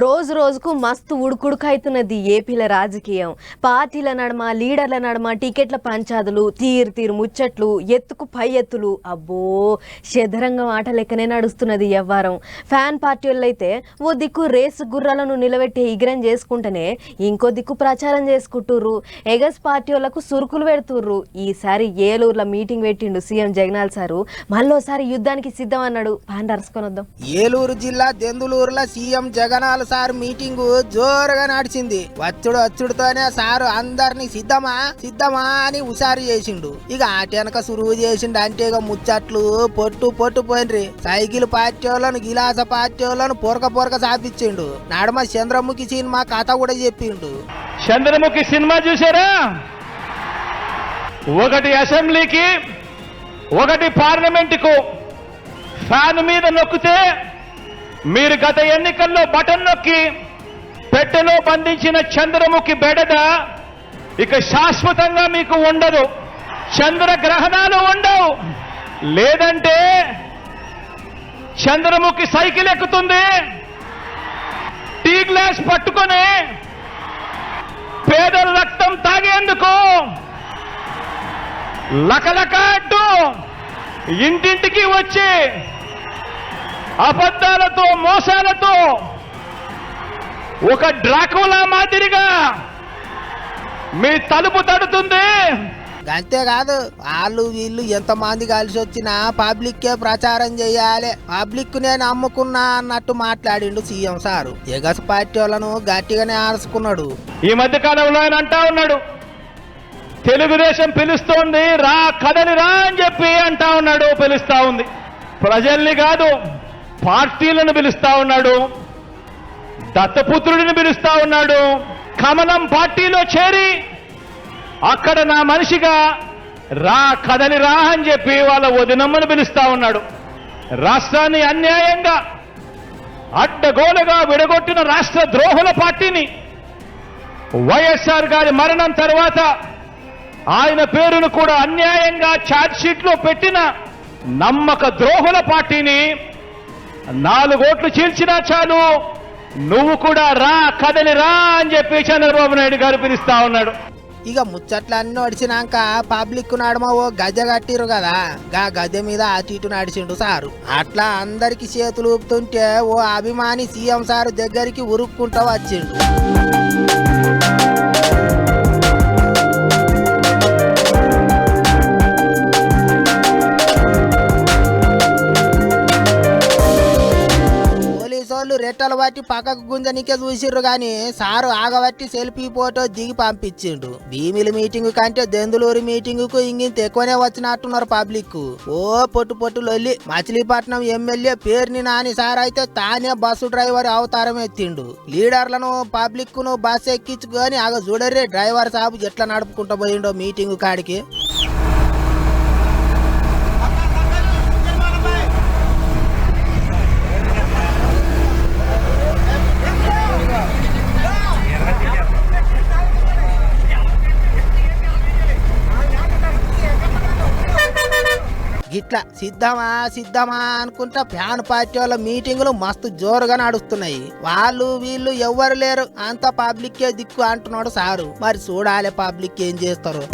రోజు రోజుకు మస్తు ఉడుకుడుకైతున్నది ఏపీల రాజకీయం. పార్టీల నడమ లీడర్ల నడమ టికెట్ల పంచాదులు తీరు తీరు ముచ్చట్లు ఎత్తుకు పై ఎత్తులు. అబ్బో శదరంగం ఆట లెక్కనే నడుస్తున్నది ఎవ్వారం. ఫ్యాన్ పార్టీ వాళ్ళైతే ఓ దిక్కు రేసు గుర్రాలను నిలబెట్టి ఇగ్రం చేసుకుంటేనే ఇంకో దిక్కు ప్రచారం చేసుకుంటుర్రు. ఎగస్ పార్టీ వాళ్ళకు సురుకులు పెడుతుర్రు. ఈసారి ఏలూరులో మీటింగ్ పెట్టిండు సీఎం జగనాల్ సారు. మళ్ళోసారి యుద్ధానికి సిద్ధం అన్నాడు పాండ అరుసుకొని వద్దాం ఏలూరు జిల్లా దెందులూరులో సీఎం జగనాల్ సార్ మీటింగు జోరుగా నడిచింది. వచ్చుడు వచ్చుడుతోనే సారు అందరినీ సిద్ధమా సిద్ధమా అని హుషారు చేసిండు. ఇక ఆట వెనక సురువు చేసిండు అంటే ఇక ముచ్చట్లు పొట్టు పొట్టు పోయినరి. సైకిల్ పార్టీ గిలాస పార్టీ పొరక పొరక సాధించిండు. నడమ చంద్రముఖి సినిమా కథ కూడా చెప్పిండు. చంద్రముఖి సినిమా చూసారా ఒకటి అసెంబ్లీకి ఒకటి పార్లమెంటుకు. ఫ్యాన్ మీద నొక్కితే మీరు గత ఎన్నికల్లో బటన్ నొక్కి పెట్టెలో బంధించిన చంద్రముఖి బెడద ఇక శాశ్వతంగా మీకు ఉండదు. చంద్రగ్రహణాలు ఉండవు. లేదంటే చంద్రముఖి సైకిల్ ఎక్కుతుంది. టీ గ్లాస్ పట్టుకొని పేదల రక్తం తాగేందుకు లకలక ఇంటింటికి వచ్చి అబద్ధ మోసాలతో ఒక డ్రాకులా మాదిరిగా మీ తలుపు తడుతుంది. అంతేకాదు వాళ్ళు వీళ్ళు ఎంతమంది కలిసి వచ్చినా పబ్లిక్కే ప్రచారం చేయాలి. పబ్లిక్ నేను అమ్ముకున్నా అన్నట్టు మాట్లాడిండు సీఎం సారు. ఎగస్ పార్టీ వాళ్ళను గట్టిగానే ఆరుసుకున్నాడు ఈ మధ్య కాలంలో ఆయన అంటా ఉన్నాడు తెలుగుదేశం పిలుస్తోంది రా కదలి రా అని చెప్పి అంటా ఉన్నాడు పిలుస్తా ఉంది. ప్రజల్ని కాదు పార్టీలను పిలుస్తా ఉన్నాడు. దత్తపుత్రుడిని పిలుస్తా ఉన్నాడు. కమలం పార్టీలో చేరి అక్కడ నా మనిషిగా రా కదలి రా అని చెప్పి వాళ్ళ వదినమ్మను పిలుస్తా ఉన్నాడు. రాష్ట్రాన్ని అన్యాయంగా అడ్డగోలుగా విడగొట్టిన రాష్ట్ర ద్రోహుల పార్టీని వైఎస్ఆర్ గారి మరణం తర్వాత ఆయన పేరును కూడా అన్యాయంగా ఛార్జ్ పెట్టిన నమ్మక ద్రోహుల పార్టీని నాలుగు ఓట్లు చీల్చినా చాలు. నువ్వు కూడా రా కదలి రా అని చెప్పి చంద్రబాబు నాయుడు గారు పిలుస్తా ఉన్నాడు. ఇక ముచ్చట్లన్నీ నడిచినాక పబ్లిక్ నడమ ఓ గజ కట్టిరు కదా. గా గజ మీద అటు ఇటు నడిచిండు సారు. అట్లా అందరికి చేతులు ఊపుతుంటే ఓ అభిమాని సీఎం సారు దగ్గరికి ఉరుక్కుంటూ వచ్చిండు. వాళ్ళు రెట్టలు బట్టి పక్కకు గుంజనికే చూసిర్రు గాని సారు ఆగబట్టి సెల్ఫీ ఫోటో దిగి పంపించిండు. భీమిలి మీటింగ్ కంటే దెందులూరు మీటింగ్కు ఇంగింత ఎక్కువనే వచ్చినట్టున్నారు పబ్లిక్ ఓ పొట్టు పొట్టు లొల్లి మచిలీపట్నం ఎమ్మెల్యే పేరుని నాని సార్ అయితే తానే బస్సు డ్రైవర్ అవతారం ఎత్తిండు. లీడర్లను పబ్లిక్ను బస్ ఎక్కించుకొని ఆగ చూడరే డ్రైవర్ సాబు ఎట్లా నడుపుకుంటూ పోయిండో మీటింగ్ కాడికి? గిట్లా సిద్ధమా సిద్ధమా అనుకుంటా ఫ్యాన్ పార్టీ వాళ్ళ మీటింగులు మస్తు జోరుగా నడుస్తున్నాయి. వాళ్ళు వీళ్ళు ఎవ్వరు లేరు. అంత పబ్లిక్కే దిక్కు అంటున్నాడు సారు. మరి చూడాలి పబ్లిక్ ఏం చేస్తారు.